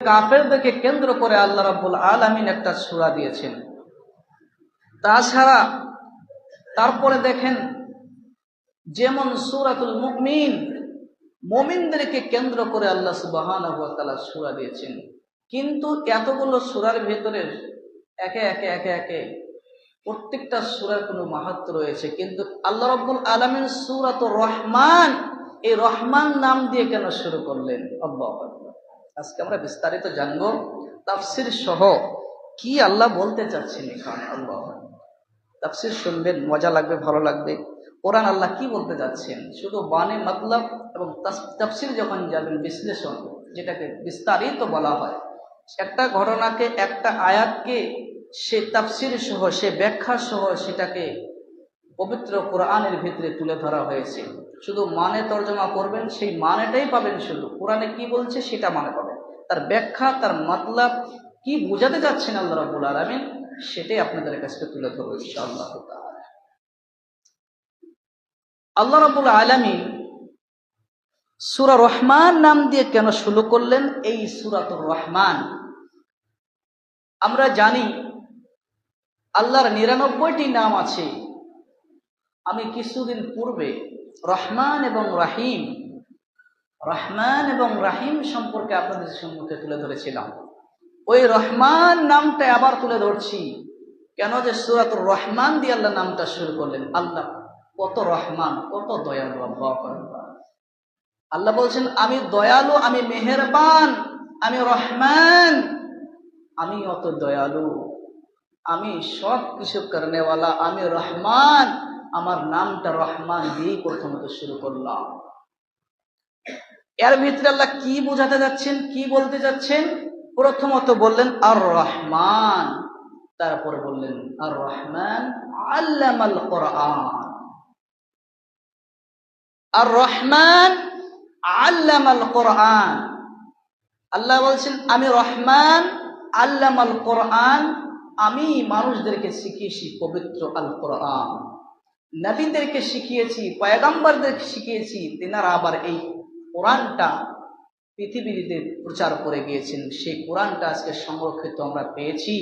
কাফেরদেরকে কেন্দ্র করে আল্লাহ রাব্বুল আলামিন একটা সূরা দিয়েছেন। তাছাড়া তারপরে দেখেন, যেমন সূরাতুল মুমিন মুমিনদেরকে কেন্দ্র করে আল্লাহ সুবহানাহু ওয়া তাআলা সূরা দিয়েছেন। কিন্তু এতগুলো সুরার ভেতরে একে একে একে একে প্রত্যেকটা সুরার কোনো মাহাত্ম রয়েছে। কিন্তু আল্লাহ রাব্বুল আলামিন সূরাতুর রহমান, এই রহমান নাম দিয়ে কেন শুরু করলেন? আকবার। আজকে আমরা বিস্তারিত জানব তাফসির সহ কি আল্লাহ বলতে চাচ্ছেন এখানে আল্লাহ। তাফসির শুনবেন, মজা লাগবে, ভালো লাগবে। কোরআন আল্লাহ কি বলতে যাচ্ছেন শুধু বানে মতলব এবং তাফসির যখন যাবেন বিশ্লেষণ, যেটাকে বিস্তারিত বলা হয়, একটা ঘটনাকে, একটা আয়াতকে সে তাফসির সহ, সে ব্যাখ্যা সহ সেটাকে পবিত্র কোরআনের ভিতরে তুলে ধরা হয়েছে। শুধু মানে তর্জমা করবেন, সেই মানেটাই পাবেন শুধু। কোরআনে কি বলছে সেটা মানে পাবেন। তার ব্যাখ্যা, তার মতলব কি বোঝাতে যাচ্ছেন আল্লাহ রাবুল আলমিন, সেটাই আপনাদের কাছে তুলে ধরবো ইনশাআল্লাহ। আল্লাহ রাবুল আলমিন সুরা রহমান নাম দিয়ে কেন শুরু করলেন? এই সুরাতুর রহমান। আমরা জানি আল্লাহর নিরানব্বইটি নাম আছে। আমি কিছুদিন পূর্বে রহমান এবং রাহিম রহমান এবং রাহিম সম্পর্কে আপনাদের সম্মুখে তুলে ধরেছিলাম। ওই রহমান নামটা আবার তুলে ধরছি। কেন যে সুরাতুর রহমান দিয়ে আল্লাহ নামটা শুরু করলেন? আল্লাহ, কত রহমান, কত দয়ালু, আল্লাহ বলছেন, আমি দয়ালু, আমি মেহেরবান, আমি রহমান, আমি অত দয়ালু, আমি সব কিছু করনেওয়ালা আমি রহমান, আমার নামটা রহমান দিয়েই প্রথমত শুরু করলাম। এর ভিতরে আল্লাহ কি বোঝাতে যাচ্ছেন, কি বলতে যাচ্ছেন? প্রথমত বললেন আর রহমান তারপর বললেন আর রহমান আল্লামাল আর রহমান আল্লামাল কোরআন। আল্লাহ বলছেন, আমি রহমান আল্লামাল কোরআন। আমি মানুষদেরকে শিখিয়েছি পবিত্র আল কোরআন নবীদেরকে শিখিয়েছি, পয়গাম্বরদেরকে শিখিয়েছি, তেনারা আবার এই কোরআনটা পৃথিবীতে প্রচার করে গিয়েছেন, সেই কোরআনটা আজকে সংরক্ষিত আমরা পেয়েছি।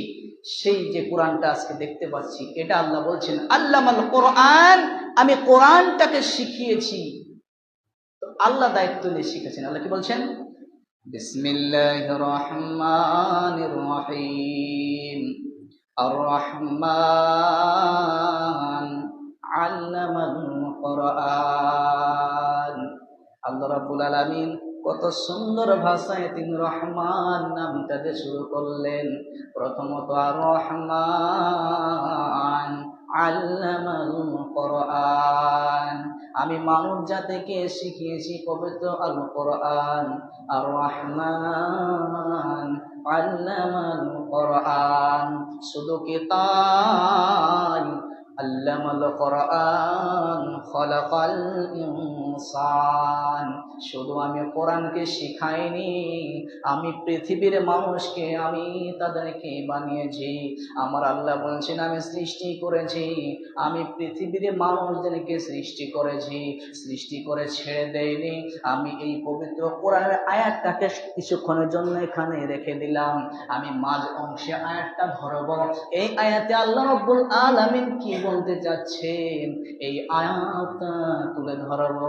সেই যে কোরআনটা আজকে দেখতে পাচ্ছি, এটা আল্লাহ বলছেন, আল্লামাল কোরআন, আমি কোরআনটাকে শিখিয়েছি। তো আল্লাহ দায়িত্ব নিয়ে শিখেছেন। আল্লাহ কি বলছেন? রহমান রহিম। আর রহমান আল্লামাল কোরআন। আল্লাহ রাব্বুল আলামিন কত সুন্দর ভাষায় তিনি রহমান নামটা দিয়ে শুরু করলেন। প্রথমত রহমান আল্লামাল কোরআন। আমি মানব জাতিকে শিখিয়েছি পবিত্র আল কোরআন। আর রহমান আল্লামাল কোরআন। শুধু কি তাই? আল্লামাল কোরআন খলাকাল ইনসান। শুধু আমি কোরআনকে শিখাইনি, আমি পৃথিবীর মানুষকে, আমি তাদেরকে বানিয়েছি। আমার আল্লাহ বলছেন, আমি সৃষ্টি করেছি, আমি পৃথিবীর মানুষদেরকে সৃষ্টি করেছি। সৃষ্টি করে ছেড়ে দেয়নি, আমি এই পবিত্র কোরআনের আয়াতটাকে কিছুক্ষণের জন্য এখানে রেখে দিলাম। আমি মাঝ অংশে আয়াতটা ধরব। এই আয়াতে আল্লাহ রব্বুল আলামিন কি বলতে চাচ্ছেন? এই আয়াতটা তুলে ধরব।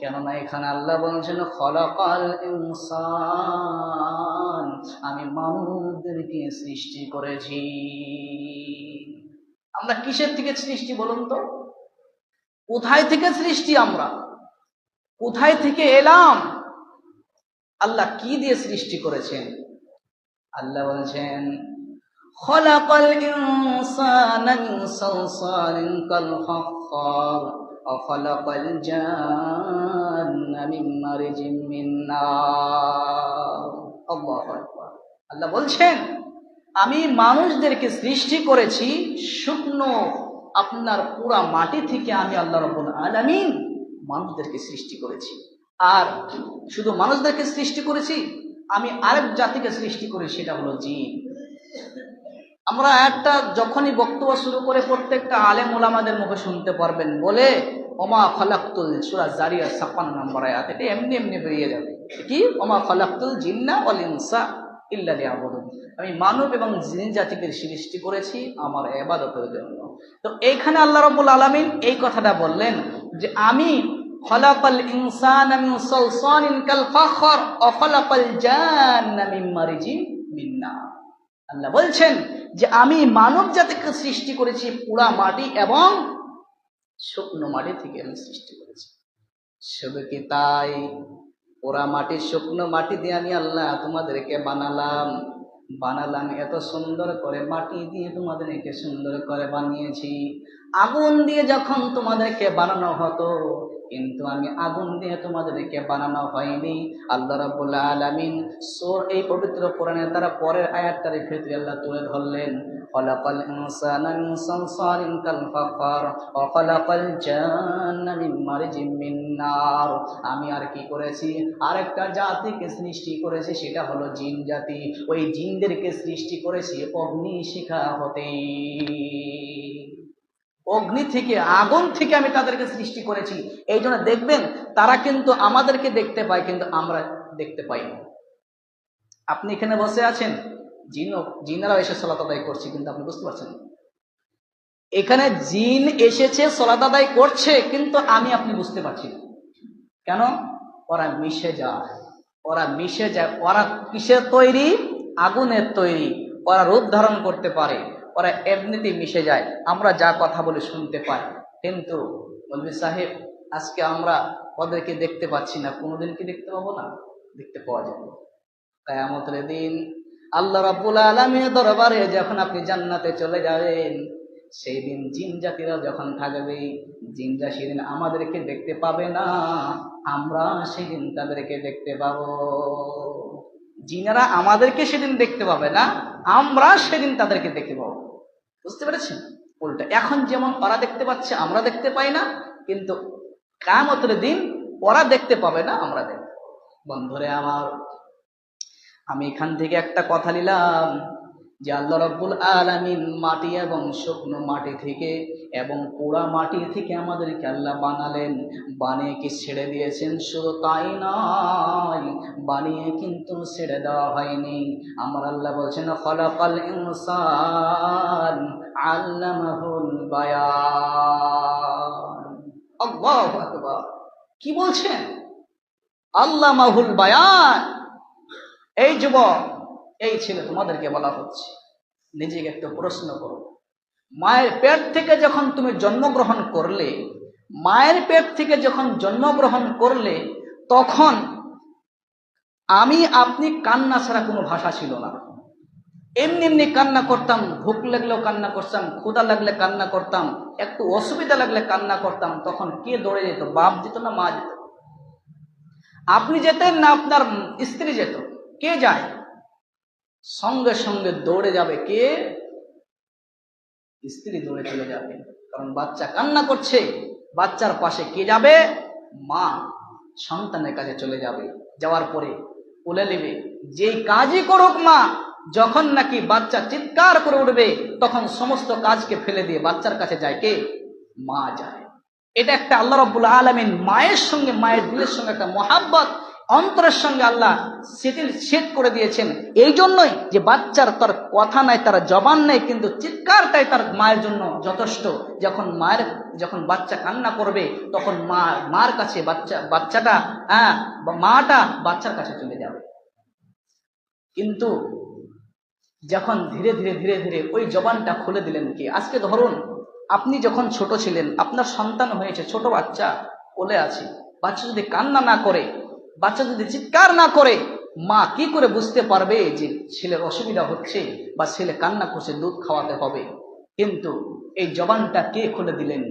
কেননা এখানে আল্লাহ বলছেন, খলকাল ইনসান আমি মানুষদেরকে সৃষ্টি করেছি। আমরা কিসের থেকে সৃষ্টি বলুন তো? কোথায় থেকে সৃষ্টি আমরা? কোথায় থেকে এলাম? আল্লাহ কি দিয়ে সৃষ্টি করেছেন? আল্লাহ বলছেন, খলাকাল ইনসান মিন সালসালিন وخلق الجان من مرج من نار الله أكبر আল্লাহ বলছেন আমি মানুষদেরকে সৃষ্টি করেছি শুকনো আপনার পুরা মাটি থেকে আমি আল্লাহ রব্বুল আলামিন মানুষদেরকে সৃষ্টি করেছি আর শুধু মানুষদেরকে সৃষ্টি করেছি আমি আরেক জাতিকে সৃষ্টি করি সেটা হলো জিন আমরা একটা যখনই বক্তব্য শুরু করে প্রত্যেকটা আলেম ওলামাদের মুখে শুনতে পারবেন, বলে, ওমা খলাক্তুল সুরা জারিয়া ছাপ্পান্ন নম্বর আয়াত। এটা এমনি এমনি বেরিয়ে যাবে। কি? ওমা খলাক্তুল জিন্না অল ইনসা ইল্লা লিয়াবুদুন। আমি মানব এবং জিন জাতিকে সৃষ্টি করেছি আমার এবাদতের জন্য। তো এইখানে আল্লাহ রাব্বুল আলামিন এই কথাটা বললেন যে, আমি খলাকাল ইনসান আমি সালসালিন কাল ফাখর ওয়া জান জান্না মিন মারিজিন মিন নার। আল্লাহ বলছেন যে আমি মানব জাতিকে সৃষ্টি করেছি পুরা মাটি এবং শুকনো মাটি থেকে আমি সৃষ্টি করেছি। শুধু কি তাই? পোড়া মাটি, শুকনো মাটি দিয়ে আমি আল্লাহ তোমাদেরকে বানালাম। বানালাম এত সুন্দর করে, মাটি দিয়ে তোমাদেরকে সুন্দর করে বানিয়েছি। আগুন দিয়ে যখন তোমাদেরকে বানানো হতো কিন্তু আমি আগুন দিয়ে তোমাদেরকে বানানো হয়নি। আল্লাহ রাব্বুল আলামিন সোর, এই পবিত্র কোরআনে তারা পরের আয়াতটার ক্ষেত্রে আল্লাহ তুলে ধরলেন। ইনসানা মিন সালসালিন কাল ফাখার ওয়া খলাকাল জান্না মিন মারজিম মিন আমি আর কি করেছি? আরেকটা জাতিকে সৃষ্টি করেছি, সেটা হলো জিন জাতি। ওই জিনদেরকে সৃষ্টি করেছি অগ্নি শিখা হতে। অগ্নি থেকে, আগুন থেকে আমি তাদেরকে সৃষ্টি করেছি। এই জন্য দেখবেন, তারা কিন্তু আমাদেরকে দেখতে পায়, কিন্তু আমরা দেখতে পাই না। আপনি এখানে বসে আছেন? জিন, জিনেরাও এসে সলাত আদায় করছে, কিন্তু আপনি বুঝতে পারছেন এখানে জিন এসেছে সলাত আদায় করছে, কিন্তু আমি, আপনি বুঝতে পারছি না। কেন? ওরা মিশে যায়। ওরা মিশে যায়, ওরা কিসের তৈরি? আগুনের তৈরি। ওরা রূপ ধারণ করতে পারে। ওরা এমনিতেই মিশে যায়। আমরা যা কথা বলে শুনতে পাই। কিন্তু মৌলভী সাহেব, আজকে আমরা ওদেরকে দেখতে পাচ্ছি না। কোনোদিন কি দেখতে পাবো না? দেখতে পাওয়া যাবে। তাই আমাদের দিন আল্লাহ রাব্বুল আলমীর দরবারে যখন আপনি জান্নাতে চলে যাবেন, সেই দিন জিন জাতিরা যখন থাকবে জিনরা সেদিন আমাদেরকে দেখতে পাবে না, আমরা সেদিন তাদেরকে দেখতে পাবো। জিনারা আমাদেরকে সেদিন দেখতে পাবে না, আমরা সেদিন তাদেরকে দেখতে পাবো। বুঝতে পেরেছেন? উল্টা। এখন যেমন ওরা দেখতে পাচ্ছে, আমরা দেখতে পাই না, কিন্তু কামতের দিন ওরা দেখতে পাবে না, আমরা দেখব। বন্ধুরে আমার, আমি এখান থেকে একটা কথা নিলাম। যে আল্লাহ রব্বুল আলামিন মাটি এবং শুকনো মাটি থেকে এবং পোড়া মাটি থেকে আমাদেরকে আল্লাহ বানালেন, বানিয়ে কি ছেড়ে দিয়েছেন? শুধু তাই নয়, বানিয়ে কিন্তু ছেড়ে দেওয়া হয়নি। আমার আল্লাহ বলছেন, খলাকাল ইনসান আল্লামাহুল বায়ান। কি বলছেন? আল্লাহ মাহুল বায়ান। এই যুবক এই ছেলে তোমাদেরকে বলা হচ্ছে। নিজেকে একটু প্রশ্ন করো। মায়ের পেট থেকে যখন তুমি জন্মগ্রহণ করলে, মায়ের পেট থেকে যখন জন্মগ্রহণ করলে, তখন আমি, আপনি কান্না ছাড়া কোনো ভাষা ছিল না। এমনি এমনি কান্না করতাম, ভুক লাগলেও কান্না করতাম ক্ষুদা লাগলে কান্না করতাম, একটু অসুবিধা লাগলে কান্না করতাম, তখন কে দৌড়ে যেত? বাপ যেত না মা যেত? আপনি যেতেন না, আপনার স্ত্রী যেত? কে যায়? সঙ্গে সঙ্গে দৌড়ে যাবে কে? স্ত্রী দৌড়ে চলে যাবে। কারণ বাচ্চা কান্না করছে, বাচ্চার পাশে কে যাবে? মা সন্তানের কাছে চলে যাবে। যাওয়ার পরে বলে নেবে, যেই কাজই করুক মা, যখন নাকি বাচ্চা চিৎকার করে উঠবে, তখন সমস্ত কাজকে ফেলে দিয়ে বাচ্চার কাছে যায় কে? মা যায়। এটা একটা আল্লাহ রব্বুল আলমিন মায়ের সঙ্গে, মায়ের দিলের সঙ্গে একটা মহাব্বত। অন্তরের সঙ্গে আল্লাহ সেটিল সেট করে দিয়েছেন। এই জন্যই যে বাচ্চার তার কথা নাই, তার জবান নেই, কিন্তু চিৎকারটাই তার মায়ের জন্য যথেষ্ট। যখন মায়ের, যখন বাচ্চা কান্না করবে, তখন মা, মার কাছে বাচ্চা, বাচ্চাটা হ্যাঁ মাটা বাচ্চার কাছে চলে যাবে। কিন্তু যখন ধীরে ধীরে ধীরে ধীরে ওই জবানটা খুলে দিলেন কি? আজকে ধরুন, আপনি যখন ছোট ছিলেন, আপনার সন্তান হয়েছে, ছোট বাচ্চা কোলে আছে, বাচ্চা যদি কান্না না করে বাচ্চা যদি চিৎকার না করে, মা কি করে বুঝতে পারবে যে ছেলের অসুবিধা হচ্ছে বা ছেলে কান্না করছে, দুধ খাওয়াতে হবে? কিন্তু এই জবানটা কে খুলে দিলেন?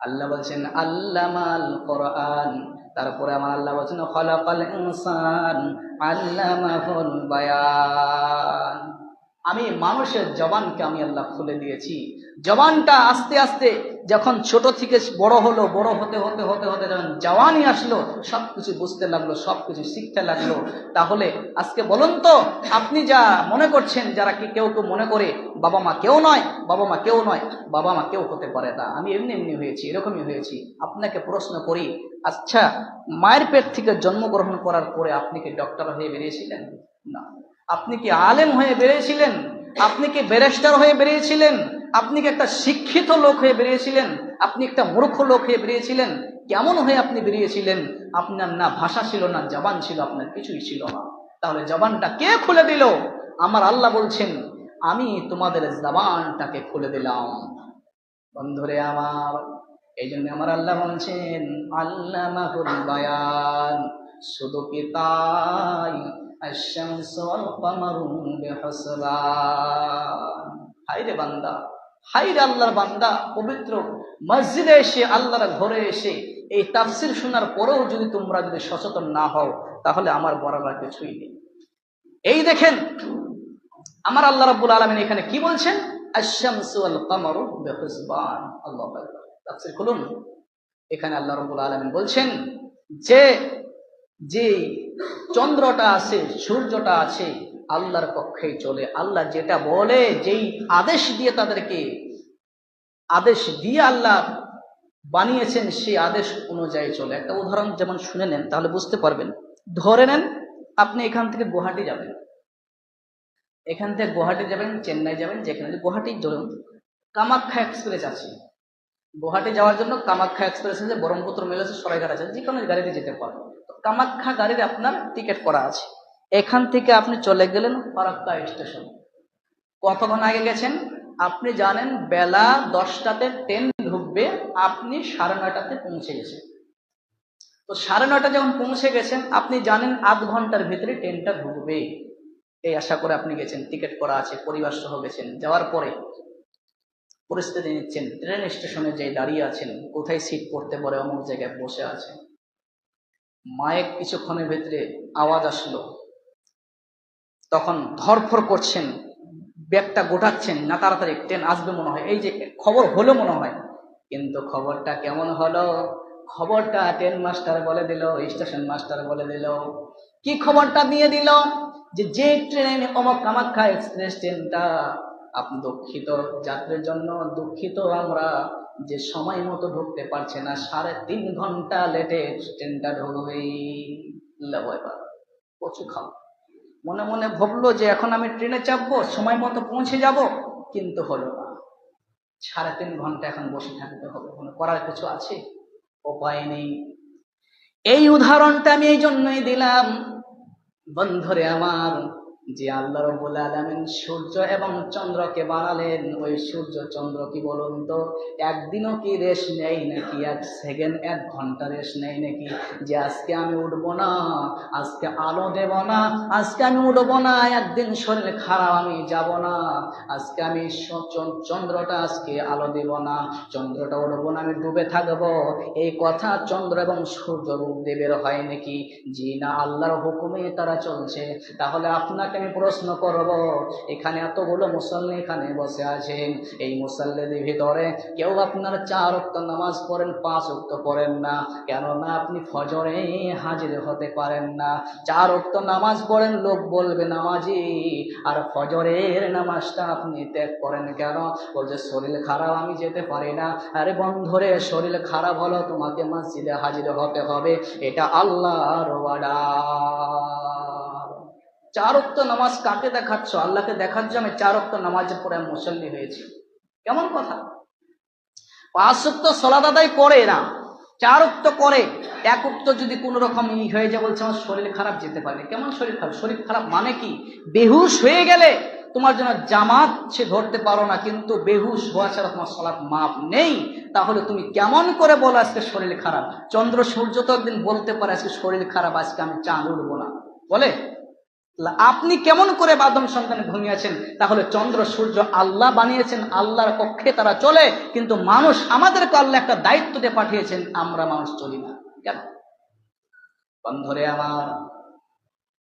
আল্লাহ বলছেন, আল্লামাল কোরআন। তারপরে আমার আল্লাহ বলছেন, খলাকাল ইনসান, আল্লামাহুল বায়ান। আমি মানুষের জবানকে আমি আল্লাহ খুলে দিয়েছি। জবানটা আস্তে আস্তে যখন ছোট থেকে বড় হলো, বড় হতে হতে হতে হতে যখন জওয়ানি আসলো সব কিছু বুঝতে লাগল সব কিছু শিখতে লাগল। তাহলে আজকে বলুন তো, আপনি যা মনে করছেন, যারা কি কেউ কেউ মনে করে, বাবা মা কেউ নয়, বাবা মা কেউ নয়, বাবা মা কেউ হতে পারে না। আমি এমনি এমনি হয়েছি, এরকমই হয়েছি। আপনাকে প্রশ্ন করি আচ্ছা মায়ের পেট থেকে জন্মগ্রহণ করার পরে আপনি কি ডক্টর হয়ে বেরিয়েছিলেন? না। আপনি কি আলেম হয়ে বেরিয়েছিলেন? আপনি কি ব্যারিস্টার হয়ে বেরিয়েছিলেন? আপনি কি একটা শিক্ষিত লোক হয়ে বেরিয়েছিলেন? আপনি একটা মূর্খ লোক হয়ে বেরিয়েছিলেন? কেমন হয়ে আপনি বেরিয়েছিলেন? আপনার না ভাষা ছিল, না জবান ছিল, আপনার কিছুই ছিল না। তাহলে জবানটা কে খুলে দিল? আমার আল্লাহ বলছেন, আমি তোমাদের জবানটাকে খুলে দিলাম। বন্ধুরে আমার এই জন্য আমার আল্লাহ বলছেন আল্লাহ শুধু কি তাই الشمس والقمر بحسبان হাই রে বান্দা হাই রে আল্লাহর বান্দা পবিত্র মসজিদে এসে আল্লাহর ঘরে এসে এই তাফসির শোনার পরেও যদি তোমরা যদি সচেতন না হও তাহলে আমার বরাবর কিছুই নেই এই দেখেন আমার আল্লাহ রাব্বুল আলামিন এখানে কি বলছেন আশ-শামসু ওয়াল কামারু বিহিসবান আল্লাহু আকবার তাফসীর খুলুন এখানে আল্লাহ রাব্বুল আলামিন বলছেন যে যে চন্দ্রটা আছে, সূর্যটা আছে, আল্লাহর পক্ষেই চলে। আল্লাহ যেটা বলে, যেই আদেশ দিয়ে তাদেরকে আদেশ দিয়ে আল্লাহ বানিয়েছেন, সেই আদেশ অনুযায়ী চলে। একটা উদাহরণ যেমন শুনে নেন, তাহলে বুঝতে পারবেন। ধরে নেন, আপনি এখান থেকে গুয়াহাটি যাবেন। এখান থেকে গুয়াহাটি যাবেন, চেন্নাই যাবেন, যেখানে গুয়াহাটি ধরুন, কামাখ্যা এক্সপ্রেস আছে। গুয়াহাটি যাওয়ার জন্য কামাখ্যা এক্সপ্রেস আছে ব্রহ্মপুত্র মেল আছে, সরাইঘাট আছে, যে কোনো গাড়িতে যেতে পারেন কামাখ্যা গাড়ির আপনার টিকিট করা আছে। এখান থেকে আপনি চলে গেলেন ফারাক্কা স্টেশন কতক্ষণ আগে গেছেন? আপনি জানেন বেলা দশটাতে ট্রেন ঢুকবে, আপনি সাড়ে নয়টাতে পৌঁছে গেছেন। তো সাড়ে নয়টা যখন পৌঁছে গেছেন, আপনি জানেন আধ ঘণ্টার ভিতরে ট্রেনটা ঢুকবে। এই আশা করে আপনি গেছেন, টিকিট করা আছে পরিবার সহ গেছেন। যাওয়ার পরে পরিস্থিতি নিচ্ছেন। ট্রেন স্টেশনে যে দাঁড়িয়ে আছেন, কোথায় সিট পড়তে পারে, অমুক জায়গায় বসে আছে। মায়ের কিছুক্ষণের ভেতরে আওয়াজ আসলো। তখন ধরফর করছেন, ব্যাগটা গোটাচ্ছেন, না তাড়াতাড়ি ট্রেন আসবে মনে হয়। এই যে খবর হলো মনে হয়। কিন্তু খবরটা কেমন হলো? খবরটা ট্রেন মাস্টার বলে দিল, স্টেশন মাস্টার বলে দিল। কি খবরটা দিয়ে দিল? যে যে ট্রেনে অমক কামাখ্যা এক্সপ্রেস ট্রেনটা আপনি দুঃখিত যাত্রীর জন্য। দুঃখিত আমরা যে সময় মতো ঢুকতে পারছে না। সাড়ে তিন ঘণ্টা লেটে ট্রেনটা ঢুকবেই। কচু খাও। মনে মনে ভাবলো যে এখন আমি ট্রেনে চাপবো, সময় মতো পৌঁছে যাব, কিন্তু হলো না। সাড়ে তিন ঘণ্টা এখন বসে থাকতে হবে। কোনো করার কিছু আছে? উপায় নেই। এই উদাহরণটা আমি এই জন্যই দিলাম। বন্ধুরে আমার যে আল্লাহ রবুল আলমিন সূর্য এবং চন্দ্রকে বানালেন, ওই সূর্য চন্দ্র কি বলুন তো? একদিনও কি রেশ নেই নাকি? এক সেকেন্ড এক ঘণ্টা রেশ নেই নাকি? যে আজকে আমি উঠবো না, আজকে আলো দেব না, আজকে আমি উঠবো না, একদিন শরীর খারাপ, আমি যাব না, আজকে আমি চন্দ্রটা আজকে আলো দেব না, চন্দ্রটা উঠবো না, আমি ডুবে থাকব। এই কথা চন্দ্র এবং সূর্য রূপ দেবের হয় নাকি? জি না, আল্লাহর হুকুমে তারা চলছে। তাহলে আপনাকে আমি প্রশ্ন করব, এখানে এতগুলো মুসল্লি এখানে বসে আছেন। এই মুসল্লিদের ভিতরে কেউ আপনার চার অক্ত নামাজ পড়েন, পাঁচ অক্ত পড়েন না। কেননা আপনি ফজরে হাজির হতে পারেন না। চার অক্ত নামাজ পড়েন, লোক বলবে, নামাজি। আর ফজরের নামাজটা আপনি ত্যাগ করেন কেন? বলছে, শরীর খারাপ, আমি যেতে পারি না। আরে বন্ধুরে, শরীর খারাপ হলো, তোমাকে মসজিদে হাজির হতে হবে। এটা আল্লাহর অর্ডার চার অক্ত নামাজ কাকে দেখাচ্ছ? আল্লাহকে দেখাচ্ছ আমি চার অক্ত নামাজের পরে আমি মুসল্লি হয়েছি। কেমন কথা? পাঁচ অক্ত সলাদ আদায় করে না, চার অক্ত করে, এক অক্ত যদি কোনো রকম ই হয়ে যায়, বলছে আমার শরীর খারাপ, যেতে পারে কেমন শরীর খারাপ? শরীর খারাপ মানে কি? বেহুশ হয়ে গেলে তোমার জন্য জামাত সে ধরতে পারো না, কিন্তু বেহুশ হওয়া ছাড়া তোমার সলাপ মাপ নেই। তাহলে তুমি কেমন করে বলো আজকে শরীর খারাপ? চন্দ্র সূর্য তো একদিন বলতে পারে আজকে শরীর খারাপ, আজকে আমি চাঁদ উঠবো না। বলে? আপনি কেমন করে বাদম সন্তান ঘুমিয়েছেন তাহলে চন্দ্র, সূর্য আল্লাহ বানিয়েছেন, আল্লাহর কক্ষে তারা চলে, কিন্তু মানুষ আমাদেরকে আল্লাহ একটা দায়িত্ব দিয়ে পাঠিয়েছেন, আমরা মানুষ চলি না। কেন? বন্ধরে আমার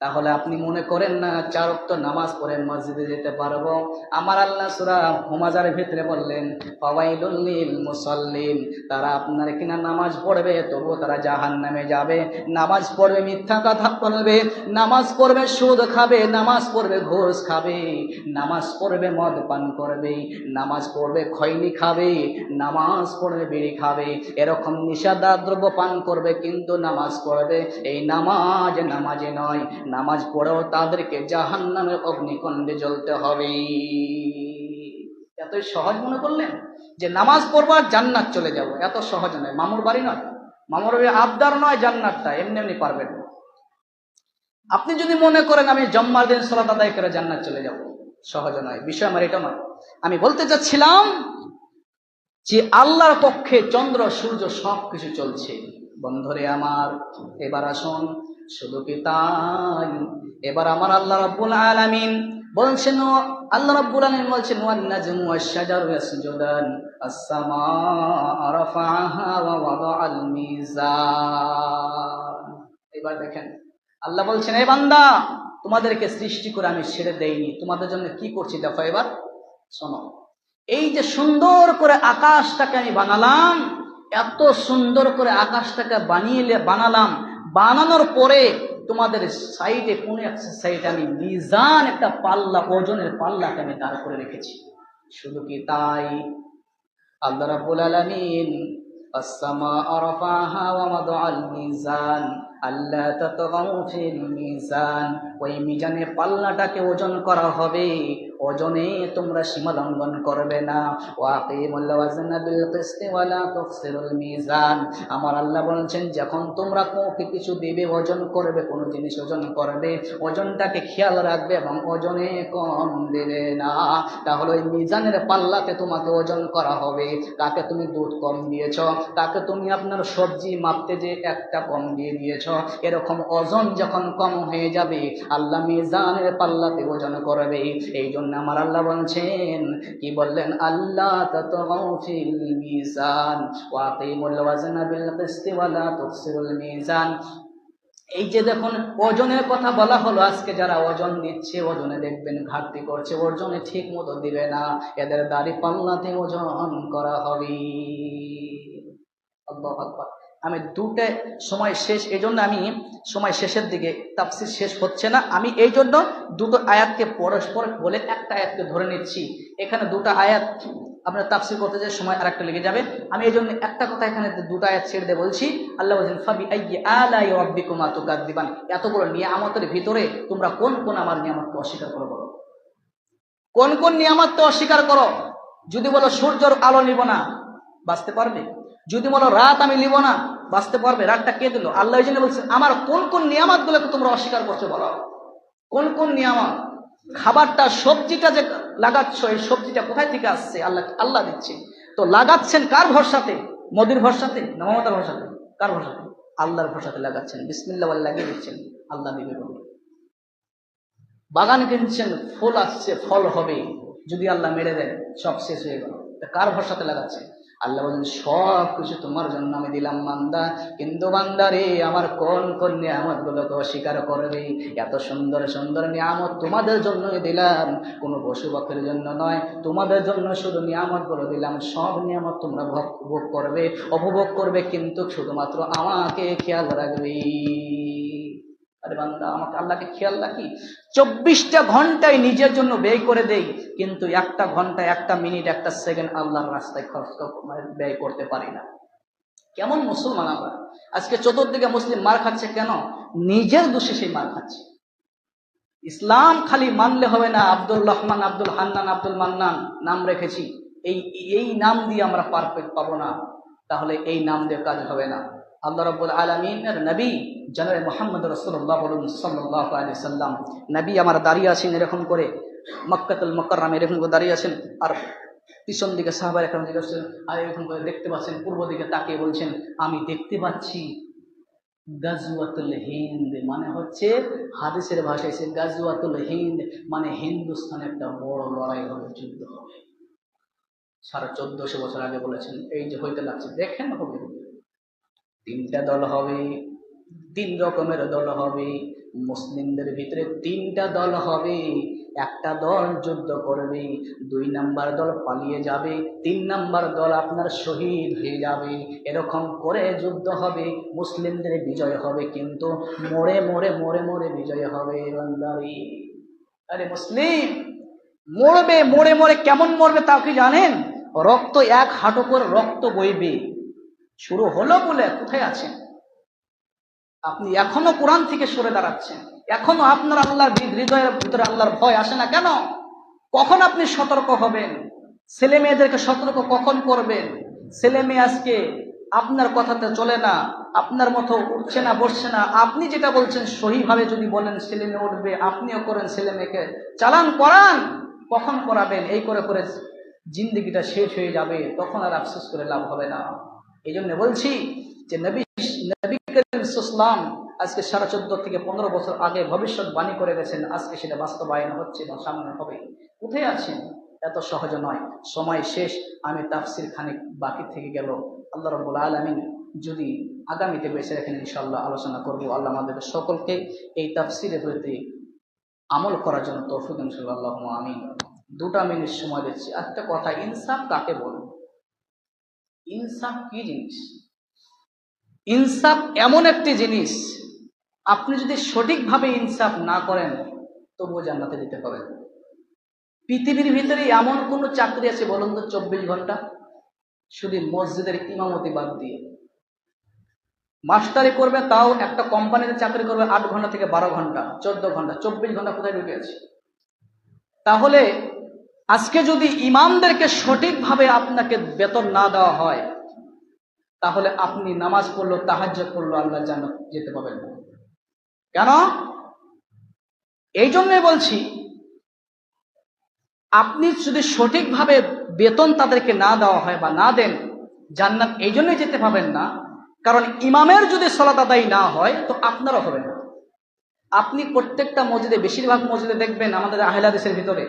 তাহলে আপনি মনে করেন না, চার অক্ত নামাজ পড়ে মসজিদে যেতে পারব। আমার আল্লাহ সুরা হুমাজার ভিতরে বললেন, ফাওয়াইলুল মুসল্লিন তারা আপনার কিনা নামাজ পড়বে, তবুও তারা জাহান নামে যাবে। নামাজ পড়বে, মিথ্যা কথা বলবে, নামাজ পড়বে, সুদ খাবে, নামাজ পড়বে, ঘোষ খাবে। নামাজ পড়বে, মদ পান করবে, নামাজ পড়বে, খৈনি খাবে, নামাজ পড়বে, বিড়ি খাবে। এরকম নিষেধার দ্রব্য পান করবে, কিন্তু নামাজ পড়বে। এই নামাজ নামাজে নয় নামাজ পড়েও তাদেরকে জাহান নামের অগ্নিকণ্ডে জ্বলতে হবে। এতই সহজ মনে করলেন যে নামাজ পড়বার জান্নাত চলে যাব? এত সহজ নয়। মামুর বাড়ি নয়। মামুর বাড়ি আবদার নয় জান্নাতটা, এমনি এমনি পারবেন। আপনি যদি মনে করেন আমি জম্মার দিন সলাত আদায় করে জান্নাত চলে যাব, সহজ নয়। বিষয় আমার এটা নয়। আমি বলতে চাচ্ছিলাম যে আল্লাহর পক্ষে চন্দ্র, সূর্য সব কিছু চলছে। বন্ধরে আমার, এবার আসুন। শুধু কি তাই? এবার আমার আল্লাহ রাব্বুল আলামিন বলছেন আল্লাহ রাব্বুল আলামিন বলছেন ওয়ান নাজমু ওয়াশ শাজারু ইয়াসজুদান আস-সামা রাফাআহা ওয়া ওয়াদাআল মিজান. এবার দেখেন, আল্লাহ বলছেন এই বান্দা, তোমাদেরকে সৃষ্টি করে আমি ছেড়ে দেইনি, তোমাদের জন্য কি করছি দেখো এবার, শোনো। এই যে সুন্দর করে আকাশটাকে আমি বানালাম, এত সুন্দর করে আকাশটাকে বানিয়ে বানালাম বানানোর পরে তোমাদের সাইডে কোন একটা সাইডে আমি মিজান একটা পাল্লা ওজনের পাল্লাকে আমি দাঁড় করে রেখেছি শুধু কি তাই আল্লাহ রাব্বুল আলামিন السماء رفعها ووضع الميزان আল্লাহ তাতগাউ ফিল মিজান ওই মিজানে পাল্লাটাকে ওজন করা হবে ওজনে তোমরা সীমা লঙ্ঘন করবে না। মিজান। আমার আল্লাহ বলেছেন, যখন তোমরা কাউকে কিছু দেবে, ওজন করবে, কোনো জিনিস ওজন করবে, ওজনটাকে খেয়াল রাখবে এবং ওজনে কম দেবে না। তাহলে ওই মিজানের পাল্লাতে তোমাকে ওজন করা হবে। কাকে তুমি দুধ কম দিয়েছ কাকে তুমি আপনার সবজি মাপতে যে একটা কম দিয়ে দিয়েছ। এরকম ওজন যখন কম হয়ে যাবে, আল্লাহ মিজানের পাল্লাতে ওজন করবে। এই জন্য আমার আল্লাহ বলছেন, কি বললেন? আল্লাহ তাতগাউ ফিল মিজান, ওয়া আকিমুল ওয়াজনা বিল কিসতি ওয়া লা তুখসিরুল মিজান। এই যে দেখুন, ওজনের কথা বলা হলো, আজকে যারা ওজন দিচ্ছে ওজনে দেখবেন ঘাটতি করছে, ওজনে ঠিক মতো দিবে না, এদের দাড়ি পাল্লাতে ওজন করা হবে। আমি দুটো সময় শেষ এই জন্য আমি সময় শেষের দিকে তাফসির শেষ হচ্ছে না। আমি এই জন্য দুটো আয়াতকে পরস্পর বলে একটা আয়াতকে ধরে নিচ্ছি। এখানে দুটো আয়াত আপনার তাফসির করতে যে সময় আর একটা লেগে যাবে। আমি এই জন্য একটা কথা এখানে দুটো আয়াত ছেড়ে দিয়ে বলছি, আল্লাহ বলছেন, ফাবি আলাই রাব্বিকুমা তুকাদ্দিবান এত বড় নিয়ামতের ভিতরে তোমরা কোন কোন আমার নিয়ামতকে অস্বীকার করো বলো? কোন কোন নিয়ামতকে অস্বীকার করো? যদি বলো, সূর্যর আলো নিব না। বাঁচতে পারবে? যদি বলো রাত আমি নিব না বাঁচতে পারবে? রাতটা কে দিল? আল্লাহ জন্য বলছেন আমার কোন কোন নিয়ামত গুলোকে তোমরা অস্বীকার করছ বলো? কোন কোন নিয়ামত? খাবারটা, সবজিটা যে লাগাচ্ছ, এই সবজিটা কোথায় থেকে আসছে? আল্লাহ আল্লাহ দিচ্ছে। তো লাগাচ্ছেন কার ভরসাতে? মোদির ভরসাতে না মমতার ভরসাতে? কার ভরসাতে? আল্লাহর ভরসাতে লাগাচ্ছেন। বিসমিল্লা লাগিয়ে দিচ্ছেন। আল্লাহ দিবে বাগান কিনছেন, ফুল আসছে, ফল হবে। যদি আল্লাহ মেরে দেয় সব শেষ হয়ে গেল। কার ভরসাতে লাগাচ্ছে? আল্লাহ বলেন সব কিছু তোমার জন্য আমি দিলাম, বান্দা। কিন্তু বান্দারে আমার কোন কোন নিয়ামত গুলোকে অস্বীকার করবে? এত সুন্দর সুন্দর নিয়ামত তোমাদের জন্যই দিলাম। কোনো পশু পাখির জন্য নয়, তোমাদের জন্য শুধু নিয়ামতগুলো দিলাম। সব নিয়ামত তোমরা ভোগ করবে, উপভোগ করবে, কিন্তু শুধুমাত্র আমাকে খেয়াল রাখবে। আরে বান্দা, আমাকে আল্লাহকে খেয়াল রাখি। চব্বিশটা ঘন্টায় নিজের জন্য ব্যয় করে দেই, কিন্তু একটা ঘণ্টা, একটা মিনিট, একটা সেকেন্ড আল্লাহর রাস্তায় খরচ মানে ব্যয় করতে পারি না। কেমন মুসলমান আমরা? আজকে চতুর্দিকে মুসলিম মার খাচ্ছে কেন? নিজের দোষে সেই মার খাচ্ছে। ইসলাম খালি মানলে হবে না আব্দুল রহমান, আব্দুল হান্নান, আব্দুল মান্নান নাম রেখেছি। এই এই নাম দিয়ে আমরা পারফেক্ট পাবো না। তাহলে এই নাম দিয়ে কাজ হবে না। আল্লাহ রব্বুল আলমিনের নবী জানাবে মোহাম্মদ রসুল্লাহ বলুন সাল্লাহ আলি সাল্লাম নবী আমার দাঁড়িয়ে আছেন এরকম করে মক্কাতুল মক্কারাম এরকম করে দাঁড়িয়ে আছেন আর পিছন দিকে সাহাবার এখন করছেন, আর এরকম করে দেখতে পাচ্ছেন পূর্ব দিকে তাকিয়ে বলছেন আমি দেখতে পাচ্ছি গাজুয়াতুল হিন্দ মানে হচ্ছে হাদিসের ভাষায় সে গাজুয়াতুল হিন্দ মানে হিন্দুস্তানে একটা বড় লড়াই হবে যুদ্ধ হবে। সাড়ে চোদ্দশো বছর আগে বলেছেন এই যে হইতে লাগছে দেখেন হবে তিনটা দল হবে, তিন রকমের দল হবে। মুসলিমদের ভিতরে তিনটা দল হবে। একটা দল যুদ্ধ করবে, দুই নাম্বার দল পালিয়ে যাবে, তিন নাম্বার দল আপনার শহীদ হয়ে যাবে। এরকম করে যুদ্ধ হবে, মুসলিমদের বিজয় হবে, কিন্তু মোড়ে মোড়ে মোড়ে মোড়ে বিজয় হবে। আরে মুসলিম, মরবে মোড়ে মোড়ে কেমন মরবে তাও কি জানেন? রক্ত এক হাঁটু করে রক্ত বইবে। শুরু হলো বলে কোথায় আছেন? আপনি এখনও কোরআন থেকে সরে দাঁড়াচ্ছেন। এখনও আপনার আল্লাহর হৃদয়ের ভিতরে আল্লাহর ভয় আসে না কেন? কখন আপনি সতর্ক হবেন? ছেলে মেয়েদেরকে সতর্ক কখন করবেন? ছেলে মেয়ে আজকে আপনার কথাতে চলে না, আপনার মতো উঠছে না, বসছে না। আপনি যেটা বলছেন সহিভাবে যদি বলেন, ছেলে মেয়ে উঠবে, আপনিও করেন ছেলে মেয়েকে। চালান, করান, কখন করাবেন? এই করে করে জিন্দগিটা শেষ হয়ে যাবে, তখন আর আফসোস করে লাভ হবে না। এই জন্য বলছি যে নবী নবী আজকে সাড়ে চোদ্দ থেকে পনেরো বছর আগে ভবিষ্যৎ বাণী করে গেছেন। আজকে সেটা বাস্তবায়ন হচ্ছে বা সামনে হবে। কোথায় আছেন? এত সহজ নয়। সময় শেষ। আমি তাফসির খানিক বাকি থেকে গেল। আল্লাহ রব্বুল আলমিন যদি আগামীতে বেঁচে রাখেন ইনশাল্লাহ আলোচনা করব। আল্লাহ আমাদের সকলকে এই তাফসিরের প্রতি আমল করার জন্য তৌফিক ইনশাল্লাহ আমিন। দুটা মিনিট সময় দিচ্ছি। একটা কথা, ইনসাফ কাকে বলব ইনসাফ কি জিনিস? ইনসাফ এমন একটি জিনিস, আপনি যদি সঠিকভাবে ইনসাফ না করেন, তবুও জান্নাতে দিতে পারেন পৃথিবীর ভিতরে এমন কোনো চাকরি আছে বলুন তো চব্বিশ ঘণ্টা? শুধু মসজিদের ইমামতি বাদ দিয়ে। মাস্টারি করবে, তাও একটা কোম্পানিতে চাকরি করবে আট ঘণ্টা থেকে বারো ঘণ্টা, চোদ্দ ঘণ্টা, চব্বিশ ঘণ্টা কোথায় ঢুকে আছে? তাহলে আজকে যদি ইমামদেরকে সঠিকভাবে আপনাকে বেতন না দেওয়া হয়, তাহলে আপনি নামাজ পড়ল তাহাজ্য করল আল্লাহ জান্নাত যেতে পারবেন না। কেন? এই জন্যই বলছি, আপনি যদি সঠিকভাবে বেতন তাদেরকে না দেওয়া হয় বা না দেন, জান্নাত এই জন্যই যেতে পাবেন না, কারণ ইমামের যদি সলাত আদায় না হয়, তো আপনারও হবে না। আপনি প্রত্যেকটা মসজিদে, বেশিরভাগ মসজিদে দেখবেন আমাদের আহলা দেশের ভিতরে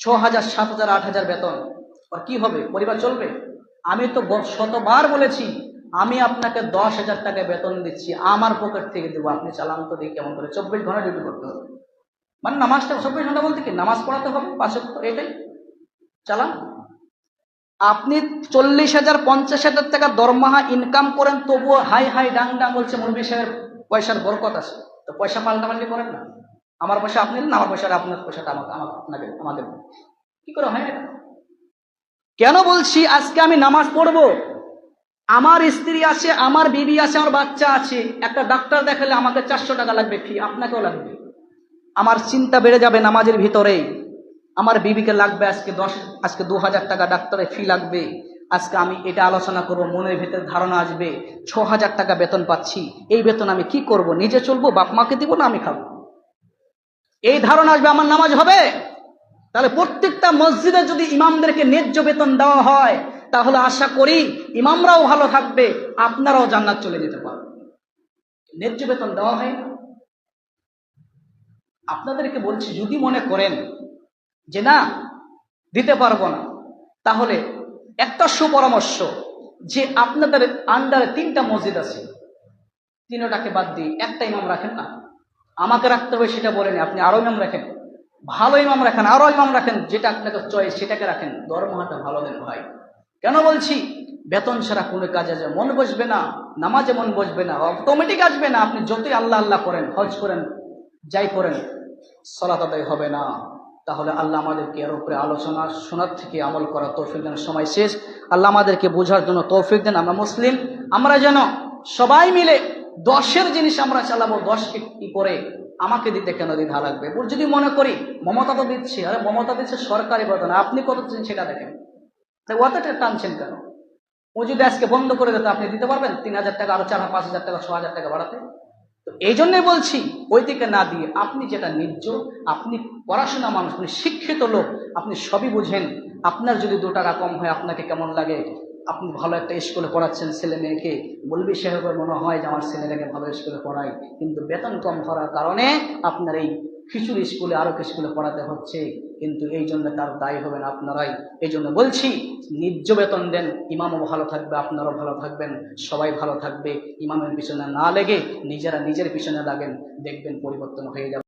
ছ হাজার সাত হাজার আট হাজার বেতন। আর কি হবে? পরিবার চলবে? আমি তো শতবার বলেছি, আমি আপনাকে দশ হাজার টাকা বেতন দিচ্ছি, আমার পকেট থেকে দেবো। আপনি চালান তো দেখি কেমন করে। চব্বিশ ঘণ্টা ডিউটি করতে হবে। মানে নামাজটা, চব্বিশ ঘণ্টা বলতে কি? নামাজ পড়াতে হবে, পাঁচ এটাই। চালান। আপনি চল্লিশ হাজার পঞ্চাশ হাজার টাকা দরমাহা ইনকাম করেন, তবুও হাই হাই ডাং ডাং বলছে মুরব্বী সাহেবের, পয়সার বরকত আছে। তো পয়সা পাল্টা পাল্টাপাল্টি করেন না। আমার পয়সা আপনি নেন আমার পয়সা আপনার পয়সাটা আমাকে আপনাকে, আমাদের। কি করে, হয়? এটা কেন বলছি আজকে আমি নামাজ পড়ব? আমার স্ত্রী আছে, আমার বিবি আছে, আমার বাচ্চা আছে। একটা ডাক্তার দেখালে আমাকে চারশো টাকা লাগবে ফি আপনাকেও লাগবে। আমার চিন্তা বেড়ে যাবে নামাজের ভিতরে আমার বিবিকে লাগবে আজকে দশ, আজকে দু হাজার টাকা ডাক্তারের ফি লাগবে। আজকে আমি এটা আলোচনা করব, মনের ভিতরে ধারণা আসবে, ছ হাজার টাকা বেতন পাচ্ছি। এই বেতন আমি কি করব? নিজে চলবো, বাপ মাকে দিব না আমি খাব? এই ধারণা আসবে, আমার নামাজ হবে? তাহলে প্রত্যেকটা মসজিদে যদি ইমামদেরকে ন্যায্য বেতন দেওয়া হয়, তাহলে আশা করি ইমামরাও ভালো থাকবে, আপনারাও জান্নাত চলে যেতে পারবে ন্যায্য বেতন দেওয়া হয় না। আপনাদেরকে বলছি, যদি মনে করেন যে না, দিতে পারব না, তাহলে একটা সুপরামর্শ, যে আপনাদের আন্ডারে তিনটা মসজিদ আছে, তিনটাকে বাদ দিয়ে একটা ইমাম রাখেন না। আমাকে রাখতে হবে সেটা বলেনি আপনি আরও ইমাম রাখেন। ভালো ইমাম রাখেন, আরও ইমাম রাখেন, যেটা আপনাকে চয়েস সেটাকে রাখেন। দরমহাটা ভালো দেন ভাই। কেন বলছি? বেতন ছাড়া কোনো কাজে যে মন বসবে না, নামাজে মন বসবে না অটোমেটিক আসবে না। আপনি যতই আল্লাহ আল্লাহ করেন, হজ করেন, যাই করেন সলাত আদায় হবে না। তাহলে আল্লাহ আমাদেরকে এর উপরে আলোচনা শোনার থেকে আমল করা তৌফিক দেন। সময় শেষ। আল্লাহ আমাদেরকে বোঝার জন্য তৌফিক দেন। আমরা মুসলিম, আমরা যেন সবাই মিলে দশের জিনিস আমরা চালাবো দশকে কি করে আমাকে দিতে কেন দ্বিধা লাগবে? যদি মনে করি, মমতা তো দিচ্ছে, আরে মমতা দিচ্ছে সরকারি বেতন, আপনি কত সেটা দেখেন। তাই অতটা টানছেন কেন? ও যদি আজকে বন্ধ করে দিত আপনি দিতে পারবেন? তিন হাজার টাকা, আরও চার পাঁচ হাজার টাকা, ছ হাজার টাকা বাড়াতে। তো এই জন্যই বলছি, ওই দিকে না দিয়ে আপনি যেটা ন্যায্য আপনি পড়াশোনা মানুষ শিক্ষিত লোক, আপনি সবই বুঝেন। আপনার যদি দু টাকা কম হয়, আপনাকে কেমন লাগে? আপনি ভালো একটা স্কুলে পড়াচ্ছেন, ছেলে মেয়েকে বলবি সাহেবের মনে হয় যে, আমার ছেলেটাকে ভালো স্কুলে পড়াই। কিন্তু বেতন কম করার কারণে আপনার এই খিচুড়ি স্কুলে আরও স্কুলে পড়াতে হচ্ছে। কিন্তু এই জন্য তার দায়ী হবেন আপনারাই। এই জন্য বলছি ন্যায্য বেতন দেন, ইমামও ভালো থাকবে, আপনারাও ভালো থাকবেন, সবাই ভালো থাকবে। ইমামের পিছনে না লেগে নিজেরা নিজের পিছনে লাগেন, দেখবেন পরিবর্তন হয়ে যাবে।